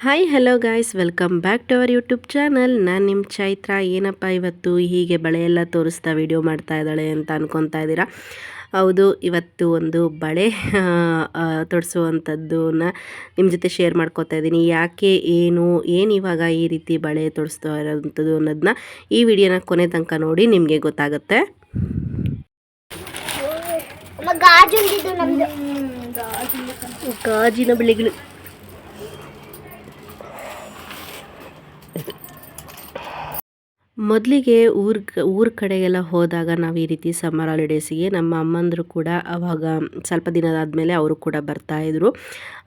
Hi hello guys welcome back to our YouTube channel ನಾನು ನಿಮ್ಮ ಚೈತ್ರ ಏನಪ್ಪ ಇವತ್ತು ಹೀಗೆ ಬಳೆ ಎಲ್ಲ ತೋರಿಸ್ತಾ ವಿಡಿಯೋ ಮಾಡ್ತಾ ಇದ್ದಾಳೆ ಅಂತ ಅನ್ಕೊತಾ ಇದ್ದೀರಾ? ಹೌದು ಇವತ್ತು ಒಂದು ಬಳೆ ತೊಡಿಸುವಂಥದ್ದನ್ನ ನಿಮ್ಮ ಜೊತೆ ಶೇರ್ ಮಾಡ್ಕೋತಾ ಇದ್ದೀನಿ. ಯಾಕೆ ಏನು ಏನು ಇವಾಗ ಈ ರೀತಿ ಬಳೆ ತೊಡಿಸ್ತಾ ಇರೋವಂಥದ್ದು ಅನ್ನೋದನ್ನ ಈ ವಿಡಿಯೋನ ಕೊನೆ ತನಕ ನೋಡಿ ನಿಮಗೆ ಗೊತ್ತಾಗುತ್ತೆ. ಗಾಜಿನ ಬಳೆಗಳು. ಮೊದಲಿಗೆ ಊರ್ ಊರ ಕಡೆಗೆಲ್ಲ ಹೋದಾಗ ನಾವು ಈ ರೀತಿ ಸಮ್ಮರ್ ಹಾಲಿಡೇಸಿಗೆ ನಮ್ಮ ಅಮ್ಮಂದರು ಕೂಡ ಅವಾಗ ಸ್ವಲ್ಪ ದಿನದಾದಮೇಲೆ ಅವರು ಕೂಡ ಬರ್ತಾಯಿದ್ರು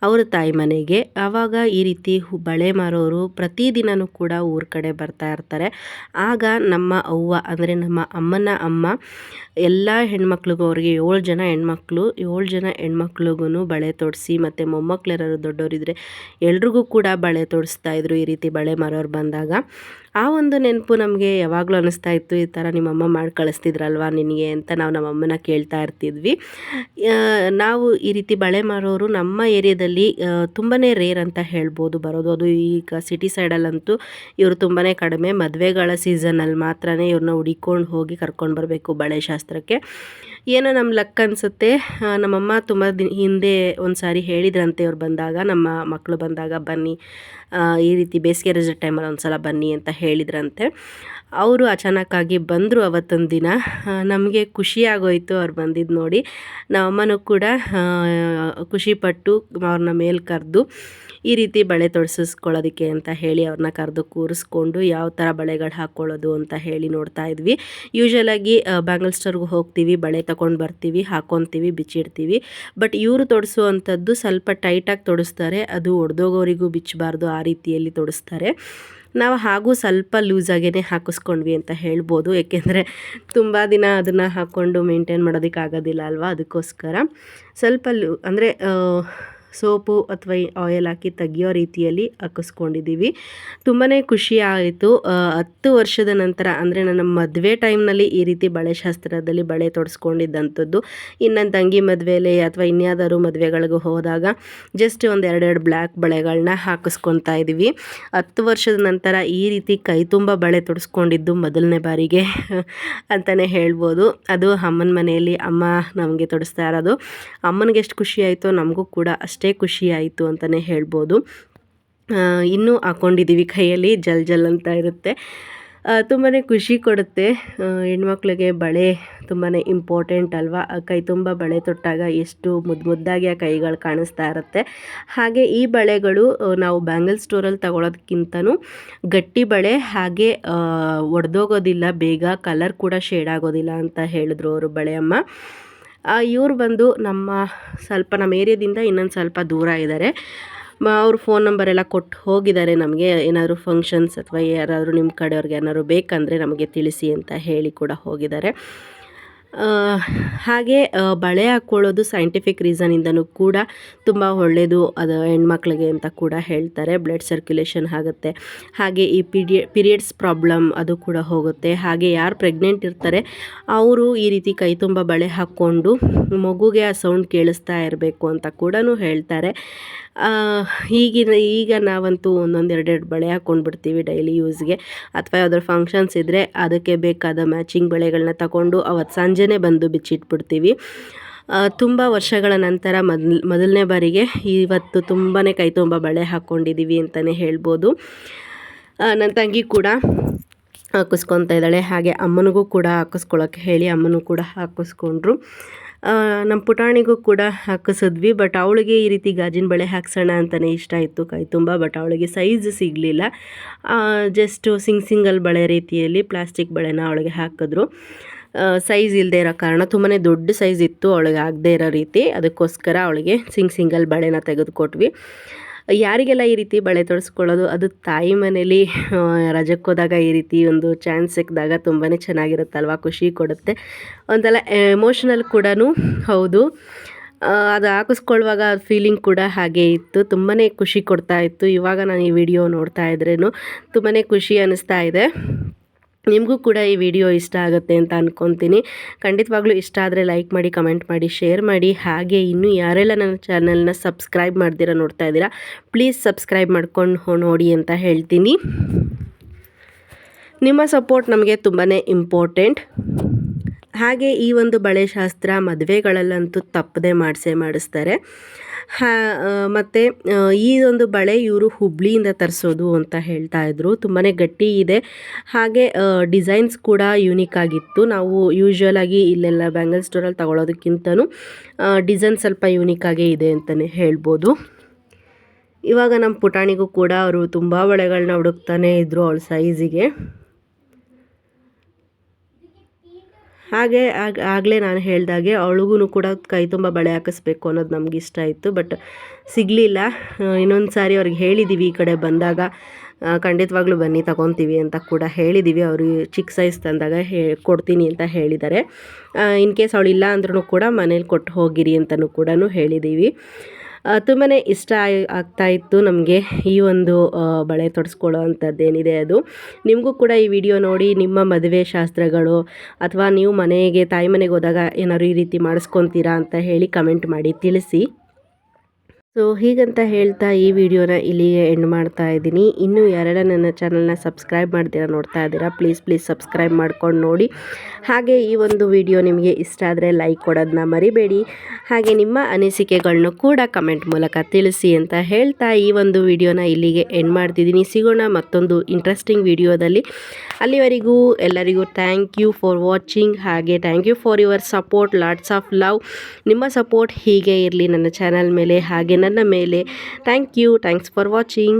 ಅವರ ತಾಯಿ ಮನೆಗೆ. ಆವಾಗ ಈ ರೀತಿ ಬಳೆ ಮಾರೋರು ಪ್ರತಿದಿನವೂ ಕೂಡ ಊರ ಕಡೆ ಬರ್ತಾ ಇರ್ತಾರೆ. ಆಗ ನಮ್ಮ ಅವ್ವ, ಅಂದರೆ ನಮ್ಮ ಅಮ್ಮನ ಅಮ್ಮ, ಎಲ್ಲ ಹೆಣ್ಮಕ್ಳಿಗೂ ಅವ್ರಿಗೆ ಏಳು ಜನ ಹೆಣ್ಮಕ್ಳು, ಏಳು ಜನ ಹೆಣ್ಮಕ್ಳಿಗೂ ಬಳೆ ತೊಡಿಸಿ ಮತ್ತು ಮೊಮ್ಮಕ್ಳು ಯಾರಾದ್ರು ದೊಡ್ಡವರಿದ್ದರೆ ಎಲ್ರಿಗೂ ಕೂಡ ಬಳೆ ತೊಡಿಸ್ತಾ ಇದ್ರು ಈ ರೀತಿ ಬಳೆ ಮಾರೋರು ಬಂದಾಗ. ಆ ಒಂದು ನೆನಪು ನಮಗೆ ಯಾವಾಗಲೂ ಅನ್ನಿಸ್ತಾ ಇತ್ತು, ಈ ಥರ ನಿಮ್ಮಮ್ಮ ಮಾಡಿ ಕಳಿಸ್ತಿದ್ರಲ್ವ ನಿನಗೆ ಅಂತ ನಾವು ನಮ್ಮಮ್ಮನ ಕೇಳ್ತಾ ಇರ್ತಿದ್ವಿ. ನಾವು ಈ ರೀತಿ ಬಳೆ ಮಾರೋರು ನಮ್ಮ ಏರಿಯಾದಲ್ಲಿ ತುಂಬಾ ರೇರ್ ಅಂತ ಹೇಳ್ಬೋದು ಬರೋದು. ಅದು ಈಗ ಸಿಟಿ ಸೈಡಲ್ಲಂತೂ ಇವರು ತುಂಬಾ ಕಡಿಮೆ. ಮದುವೆಗಳ ಸೀಸನಲ್ಲಿ ಮಾತ್ರ ಇವ್ರನ್ನ ಹುಡಿಕೊಂಡು ಹೋಗಿ ಕರ್ಕೊಂಡು ಬರಬೇಕು ಬಳೆ ಶಾಸ್ತ್ರಕ್ಕೆ. ಏನೋ ನಮ್ಮ ಲಕ್ ಅನಿಸುತ್ತೆ. ನಮ್ಮಮ್ಮ ತುಂಬ ದಿನ ಹಿಂದೆ ಒಂದು ಸಾರಿ ಹೇಳಿದ್ರಂತೆ ಅವ್ರು ಬಂದಾಗ, ನಮ್ಮ ಮಕ್ಕಳು ಬಂದಾಗ, ಬನ್ನಿ ಈ ರೀತಿ ಬೇಸಿಗೆ ರಜೆ ಟೈಮಲ್ಲಿ ಒಂದು ಸಲ ಬನ್ನಿ ಅಂತ ಹೇಳಿದ್ರಂತೆ. ಅವರು ಅಚಾನಕ್ಕಾಗಿ ಬಂದರು ಅವತ್ತೊಂದು ದಿನ. ನಮಗೆ ಖುಷಿ ಆಗೋಯ್ತು ಅವ್ರು ಬಂದಿದ್ದು ನೋಡಿ. ನಮ್ಮಮ್ಮನೂ ಕೂಡ ಖುಷಿಪಟ್ಟು ಅವ್ರನ್ನ ಮೇಲೆ ಕರೆದು ಈ ರೀತಿ ಬಳೆ ತೊಡ್ಸಿಸ್ಕೊಳ್ಳೋದಕ್ಕೆ ಅಂತ ಹೇಳಿ ಅವ್ರನ್ನ ಕರೆದು ಕೂರಿಸ್ಕೊಂಡು ಯಾವ ಥರ ಬಳೆಗಳು ಹಾಕ್ಕೊಳ್ಳೋದು ಅಂತ ಹೇಳಿ ನೋಡ್ತಾ ಇದ್ವಿ. ಯೂಶ್ವಲಾಗಿ ಬ್ಯಾಂಗಲ್ ಸ್ಟೋರ್ಗೆ ಹೋಗ್ತೀವಿ, ಬಳೆ ತೊಗೊಂಡು ಬರ್ತೀವಿ ಹಾಕ್ಕೊತೀವಿ ಬಿಚ್ಚಿಡ್ತೀವಿ. ಬಟ್ ಇವರು ತೊಡಿಸುವಂಥದ್ದು ಸ್ವಲ್ಪ ಟೈಟಾಗಿ ತೊಡಿಸ್ತಾರೆ, ಅದು ಒಡೆದೋಗೋರಿಗೂ ಬಿಚ್ಚಬಾರ್ದು ಆ ರೀತಿಯಲ್ಲಿ ತೊಡಿಸ್ತಾರೆ. ನಾವು ಹಾಗೂ ಸ್ವಲ್ಪ ಲೂಸಾಗೇ ಹಾಕಿಸ್ಕೊಂಡ್ವಿ ಅಂತ ಹೇಳ್ಬೋದು, ಏಕೆಂದರೆ ತುಂಬ ದಿನ ಅದನ್ನು ಹಾಕ್ಕೊಂಡು ಮೇಂಟೈನ್ ಮಾಡೋದಕ್ಕೆ ಆಗೋದಿಲ್ಲ ಅಲ್ವಾ, ಅದಕ್ಕೋಸ್ಕರ. ಸ್ವಲ್ಪ ಲೂ, ಅಂದರೆ ಸೋಪು ಅಥವಾ ಆಯಿಲ್ ಹಾಕಿ ತೆಗಿಯೋ ರೀತಿಯಲ್ಲಿ ಹಾಕಿಸ್ಕೊಂಡಿದ್ದೀವಿ. ತುಂಬಾ ಖುಷಿ ಆಯಿತು. ಹತ್ತು ವರ್ಷದ ನಂತರ ಅಂದರೆ ನನ್ನ ಮದುವೆ ಟೈಮ್ನಲ್ಲಿ ಈ ರೀತಿ ಬಳೆ ಶಾಸ್ತ್ರದಲ್ಲಿ ಬಳೆ ತೊಡಸ್ಕೊಂಡಿದ್ದಂಥದ್ದು. ಇನ್ನು ತಂಗಿ ಮದುವೆಯಲ್ಲಿ ಅಥವಾ ಇನ್ಯಾವುದಾದ್ರು ಮದುವೆಗಳಿಗೂ ಹೋದಾಗ ಜಸ್ಟ್ ಒಂದು ಎರಡೆರಡು ಬ್ಲ್ಯಾಕ್ ಬಳೆಗಳನ್ನ ಹಾಕಿಸ್ಕೊತಾ ಇದ್ದೀವಿ. ಹತ್ತು ವರ್ಷದ ನಂತರ ಈ ರೀತಿ ಕೈ ತುಂಬ ಬಳೆ ತೊಡಸ್ಕೊಂಡಿದ್ದು ಮೊದಲನೇ ಬಾರಿಗೆ ಅಂತಲೇ ಹೇಳ್ಬೋದು. ಅದು ಅಮ್ಮನ ಮನೆಯಲ್ಲಿ ಅಮ್ಮ ನಮಗೆ ತೊಡಿಸ್ತಾ ಇರೋದು. ಅಮ್ಮನಿಗೆ ಎಷ್ಟು ಖುಷಿ ಆಯಿತೋ ನಮಗೂ ಕೂಡ ಅಷ್ಟು. ಅಷ್ಟೇ ಖುಷಿ ಆಯಿತು ಅಂತಲೇ ಹೇಳ್ಬೋದು. ಇನ್ನೂ ಹಾಕ್ಕೊಂಡಿದ್ದೀವಿ ಕೈಯಲ್ಲಿ, ಜಲ್ ಜಲ್ ಅಂತ ಇರುತ್ತೆ. ತುಂಬಾ ಖುಷಿ ಕೊಡುತ್ತೆ. ಹೆಣ್ಮಕ್ಳಿಗೆ ಬಳೆ ತುಂಬಾ ಇಂಪಾರ್ಟೆಂಟ್ ಅಲ್ವಾ? ಕೈ ತುಂಬ ಬಳೆ ತೊಟ್ಟಾಗ ಎಷ್ಟು ಮುದ್ದು ಮುದ್ದಾಗಿ ಆ ಕೈಗಳು ಕಾಣಿಸ್ತಾ ಇರುತ್ತೆ. ಹಾಗೆ ಈ ಬಳೆಗಳು ನಾವು ಬ್ಯಾಂಗಲ್ ಸ್ಟೋರಲ್ಲಿ ತಗೊಳೋದಕ್ಕಿಂತನೂ ಗಟ್ಟಿ ಬಳೆ, ಹಾಗೆ ಒಡೆದೋಗೋದಿಲ್ಲ, ಬೇಗ ಕಲರ್ ಕೂಡ ಶೇಡ್ ಆಗೋದಿಲ್ಲ ಅಂತ ಹೇಳಿದ್ರು ಅವರು ಬಳೆಯಮ್ಮ. ಇವ್ರು ಬಂದು ನಮ್ಮ ಸ್ವಲ್ಪ ನಮ್ಮ ಏರಿಯಾದಿಂದ ಇನ್ನೊಂದು ಸ್ವಲ್ಪ ದೂರ ಇದ್ದಾರೆ. ಅವ್ರ ಫೋನ್ ನಂಬರ್ ಎಲ್ಲ ಕೊಟ್ಟು ಹೋಗಿದ್ದಾರೆ ನಮಗೆ. ಏನಾದರೂ ಫಂಕ್ಷನ್ಸ್ ಅಥವಾ ಯಾರಾದರೂ ನಿಮ್ಮ ಕಡೆಯವ್ರಿಗೆ ಏನಾದ್ರು ಬೇಕಂದರೆ ನಮಗೆ ತಿಳಿಸಿ ಅಂತ ಹೇಳಿ ಕೂಡ ಹೋಗಿದ್ದಾರೆ. ಹಾಗೆ ಬಳೆ ಹಾಕ್ಕೊಳ್ಳೋದು ಸೈಂಟಿಫಿಕ್ ರೀಸನಿಂದನೂ ಕೂಡ ತುಂಬ ಒಳ್ಳೆಯದು ಅದು ಹೆಣ್ಮಕ್ಳಿಗೆ ಅಂತ ಕೂಡ ಹೇಳ್ತಾರೆ. ಬ್ಲಡ್ ಸರ್ಕ್ಯುಲೇಷನ್ ಆಗುತ್ತೆ. ಹಾಗೆ ಈ ಪಿರಿಯ ಪಿರಿಯಡ್ಸ್ ಪ್ರಾಬ್ಲಮ್ ಅದು ಕೂಡ ಹೋಗುತ್ತೆ. ಹಾಗೆ ಯಾರು ಪ್ರೆಗ್ನೆಂಟ್ ಇರ್ತಾರೆ, ಅವರು ಈ ರೀತಿ ಕೈ ತುಂಬ ಬಳೆ ಹಾಕ್ಕೊಂಡು ಮಗುಗೆ ಆ ಸೌಂಡ್ ಕೇಳಿಸ್ತಾ ಇರಬೇಕು ಅಂತ ಕೂಡ ಹೇಳ್ತಾರೆ. ಈಗಿನ, ಈಗ ನಾವಂತೂ ಒಂದೊಂದು ಎರಡೆರಡು ಬಳೆ ಹಾಕ್ಕೊಂಡು ಬಿಡ್ತೀವಿ ಡೈಲಿ ಯೂಸ್ಗೆ ಅಥವಾ ಯಾವ್ದಾದ್ರು ಫಂಕ್ಷನ್ಸ್ ಇದ್ದರೆ ಅದಕ್ಕೆ ಬೇಕಾದ ಮ್ಯಾಚಿಂಗ್ ಬಳೆಗಳನ್ನ ತಗೊಂಡು ಅವತ್ತು ಸಂಜೆನೆ ಬಂದು ಬಿಚ್ಚಿಟ್ಬಿಡ್ತೀವಿ. ತುಂಬ ವರ್ಷಗಳ ನಂತರ ಮೊದಲ್, ಮೊದಲನೇ ಬಾರಿಗೆ ಇವತ್ತು ತುಂಬಾ ಕೈ ತುಂಬ ಬಳೆ ಹಾಕ್ಕೊಂಡಿದ್ದೀವಿ ಅಂತಲೇ ಹೇಳ್ಬೋದು. ನನ್ನ ತಂಗಿ ಕೂಡ ಹಾಕಿಸ್ಕೊತಾ ಇದ್ದಾಳೆ. ಹಾಗೆ ಅಮ್ಮನಿಗೂ ಕೂಡ ಹಾಕಿಸ್ಕೊಳಕ್ಕೆ ಹೇಳಿ ಅಮ್ಮನೂ ಕೂಡ ಹಾಕಿಸ್ಕೊಂಡ್ರು. ನಮ್ಮ ಪುಟಾಣಿಗೂ ಕೂಡ ಹಾಕಿಸಿದ್ವಿ ಬಟ್ ಅವಳಿಗೆ ಈ ರೀತಿ ಗಾಜಿನ ಬಳೆ ಹಾಕ್ಸೋಣ ಅಂತಲೇ ಇಷ್ಟ ಇತ್ತು ಕೈ ತುಂಬ ಬಟ್ ಅವಳಿಗೆ ಸೈಜ್ ಸಿಗಲಿಲ್ಲ. ಜಸ್ಟು ಸಿಂಗ್ ಸಿಂಗಲ್ ಬಳೆ ರೀತಿಯಲ್ಲಿ ಪ್ಲಾಸ್ಟಿಕ್ ಬಳೆನ ಅವಳಿಗೆ ಹಾಕಿದ್ರು. ಸೈಜ್ ಇಲ್ಲದೆ ಇರೋ ಕಾರಣ ತುಂಬಾ ದೊಡ್ಡ ಸೈಜ್ ಇತ್ತು, ಅವಳಿಗೆ ಆಗದೆ ಇರೋ ರೀತಿ. ಅದಕ್ಕೋಸ್ಕರ ಅವಳಿಗೆ ಸಿಂಗ್ ಸಿಂಗಲ್ ಬಳೆನ ತೆಗೆದುಕೊಟ್ವಿ. ಯಾರಿಗೆಲ್ಲ ಈ ರೀತಿ ಬಳೆ ತೊಡಿಸ್ಕೊಳ್ಳೋದು? ಅದು ತಾಯಿ ಮನೇಲಿ ರಜಕ್ಕೋದಾಗ ಈ ರೀತಿ ಒಂದು ಚಾನ್ಸ್ ಸಿಕ್ಕಿದಾಗ ತುಂಬಾ ಚೆನ್ನಾಗಿರುತ್ತಲ್ವ? ಖುಷಿ ಕೊಡುತ್ತೆ. ಒಂದಲ್ಲ ಎಮೋಷನಲ್ ಕೂಡ ಹೌದು. ಅದು ಹಾಕಿಸ್ಕೊಳ್ಳುವಾಗ ಫೀಲಿಂಗ್ ಕೂಡ ಹಾಗೆ ಇತ್ತು. ತುಂಬಾ ಖುಷಿ ಕೊಡ್ತಾ ಇತ್ತು. ಇವಾಗ ನಾನು ಈ ವಿಡಿಯೋ ನೋಡ್ತಾ ಇದ್ರೇನು ತುಂಬಾ ಖುಷಿ ಅನ್ನಿಸ್ತಾ ಇದೆ. ನಿಮಗೂ ಕೂಡ ಈ ವಿಡಿಯೋ ಇಷ್ಟ ಆಗುತ್ತೆ ಅಂತ ಅಂದ್ಕೊತೀನಿ ಖಂಡಿತವಾಗ್ಲೂ ಇಷ್ಟ ಆದರೆ ಲೈಕ್ ಮಾಡಿ ಕಮೆಂಟ್ ಮಾಡಿ ಶೇರ್ ಮಾಡಿ. ಹಾಗೆ ಇನ್ನೂ ಯಾರೆಲ್ಲ ನನ್ನ ಚಾನಲ್ನ ಸಬ್ಸ್ಕ್ರೈಬ್ ಮಾಡ್ದಿರ ನೋಡ್ತಾ ಇದ್ದೀರಾ ಪ್ಲೀಸ್ ಸಬ್ಸ್ಕ್ರೈಬ್ ಮಾಡ್ಕೊಂಡು ನೋಡಿ ಅಂತ ಹೇಳ್ತೀನಿ. ನಿಮ್ಮ ಸಪೋರ್ಟ್ ನಮಗೆ ತುಂಬಾ ಇಂಪಾರ್ಟೆಂಟ್ ಹಾಗೆ ಈ ಒಂದು ಬಳೆ ಶಾಸ್ತ್ರ ಮದುವೆಗಳಲ್ಲಂತೂ ತಪ್ಪದೆ ಮಾಡಿಸೇ ಮಾಡಿಸ್ತಾರೆ. ಮತ್ತು ಈ ಒಂದು ಬಳೆ ಇವರು ಹುಬ್ಳಿಯಿಂದ ತರಿಸೋದು ಅಂತ ಹೇಳ್ತಾ ಇದ್ರು. ತುಂಬಾ ಗಟ್ಟಿ ಇದೆ. ಹಾಗೆ ಡಿಸೈನ್ಸ್ ಕೂಡ ಯೂನಿಕ್ ಆಗಿತ್ತು. ನಾವು ಯೂಶ್ವಲ್ ಆಗಿ ಇಲ್ಲೆಲ್ಲ ಬ್ಯಾಂಗಲ್ ಸ್ಟೋರಲ್ಲಿ ತಗೊಳ್ಳೋದಕ್ಕಿಂತನೂ ಡಿಸೈನ್ ಸ್ವಲ್ಪ ಯೂನಿಕ್ ಆಗೇ ಇದೆ ಅಂತಲೇ ಹೇಳ್ಬೋದು. ಇವಾಗ ನಮ್ಮ ಪುಟಾಣಿಗೂ ಕೂಡ ಅವರು ತುಂಬ ಬಳೆಗಳನ್ನ ಹುಡುಕ್ತಾನೆ ಇದ್ದರು ಅವಳ ಸೈಜಿಗೆ ಹಾಗೆ ಆಗ, ಆಗಲೇ ನಾನು ಹೇಳಿದಾಗೆ ಅವಳಿಗೂ ಕೂಡ ಕೈ ತುಂಬ ಬಳೆ ಹಾಕಿಸ್ಬೇಕು ಅನ್ನೋದು ನಮ್ಗೆ ಇಷ್ಟ ಇತ್ತು ಬಟ್ ಸಿಗಲಿಲ್ಲ. ಇನ್ನೊಂದು ಸಾರಿ ಅವ್ರಿಗೆ ಹೇಳಿದ್ದೀವಿ ಈ ಕಡೆ ಬಂದಾಗ. ಖಂಡಿತವಾಗ್ಲೂ ಬನ್ನಿ, ತಗೊತೀವಿ ಅಂತ ಕೂಡ ಹೇಳಿದ್ದೀವಿ ಅವರು ಚಿಕ್ಕ ಸೈಜ್ ತಂದಾಗ ಹೇ, ಕೊಡ್ತೀನಿ ಅಂತ ಹೇಳಿದ್ದಾರೆ. ಇನ್ ಕೇಸ್ ಅವಳು ಇಲ್ಲ ಅಂದ್ರೂ ಕೂಡ ಮನೇಲಿ ಕೊಟ್ಟು ಹೋಗಿರಿ ಅಂತಲೂ ಕೂಡ ಹೇಳಿದ್ದೀವಿ ತುಂಬಾ ಇಷ್ಟ ಆಗ್ತಾ ಇತ್ತು ನಮಗೆ ಈ ಒಂದು ಬಳೆ ತೊಡಸ್ಕೊಳ್ಳೋ ಅಂಥದ್ದೇನಿದೆ ಅದು. ನಿಮಗೂ ಕೂಡ ಈ ವಿಡಿಯೋ ನೋಡಿ ನಿಮ್ಮ ಮದುವೆ ಶಾಸ್ತ್ರಗಳು ಅಥವಾ ನೀವು ಮನೆಗೆ ತಾಯಿ ಮನೆಗೆ ಹೋದಾಗ ಏನಾದ್ರು ಈ ರೀತಿ ಮಾಡಿಸ್ಕೊತೀರಾ ಅಂತ ಹೇಳಿ ಕಮೆಂಟ್ ಮಾಡಿ ತಿಳಿಸಿ. ಸೊ ಹೀಗಂತ ಹೇಳ್ತಾ ಈ ವಿಡಿಯೋನ ಇಲ್ಲಿಗೆ ಎಂಡ್ ಮಾಡ್ತಾ ಇದ್ದೀನಿ. ಇನ್ನೂ ಯಾರೆಲ್ಲ ನನ್ನ ಚಾನಲ್ನ ಸಬ್ಸ್ಕ್ರೈಬ್ ಮಾಡ್ತೀರಾ ನೋಡ್ತಾ ಇದ್ದೀರಾ ಪ್ಲೀಸ್ ಪ್ಲೀಸ್ ಸಬ್ಸ್ಕ್ರೈಬ್ ಮಾಡ್ಕೊಂಡು ನೋಡಿ. ಹಾಗೆ ಈ ಒಂದು ವಿಡಿಯೋ ನಿಮಗೆ ಇಷ್ಟ ಆದರೆ ಲೈಕ್ ಕೊಡೋದನ್ನ ಮರಿಬೇಡಿ. ಹಾಗೆ ನಿಮ್ಮ ಅನಿಸಿಕೆಗಳನ್ನು ಕೂಡ ಕಮೆಂಟ್ ಮೂಲಕ ತಿಳಿಸಿ ಅಂತ ಹೇಳ್ತಾ ಈ ಒಂದು ವಿಡಿಯೋನ ಇಲ್ಲಿಗೆ ಎಂಡ್ ಮಾಡ್ತಿದ್ದೀನಿ. ಸಿಗೋಣ ಮತ್ತೊಂದು ಇಂಟ್ರೆಸ್ಟಿಂಗ್ ವಿಡಿಯೋದಲ್ಲಿ. ಅಲ್ಲಿವರೆಗೂ ಎಲ್ಲರಿಗೂ ಥ್ಯಾಂಕ್ ಯು ಫಾರ್ ವಾಚಿಂಗ್ ಹಾಗೆ thank you for your support lots of love ನಿಮ್ಮ ಸಪೋರ್ಟ್ ಹೀಗೆ ಇರಲಿ ನನ್ನ ಚಾನಲ್ ಮೇಲೆ. ಹಾಗೆ ನನ್ನ ಮೇಲೆ. Thank you. Thanks for watching.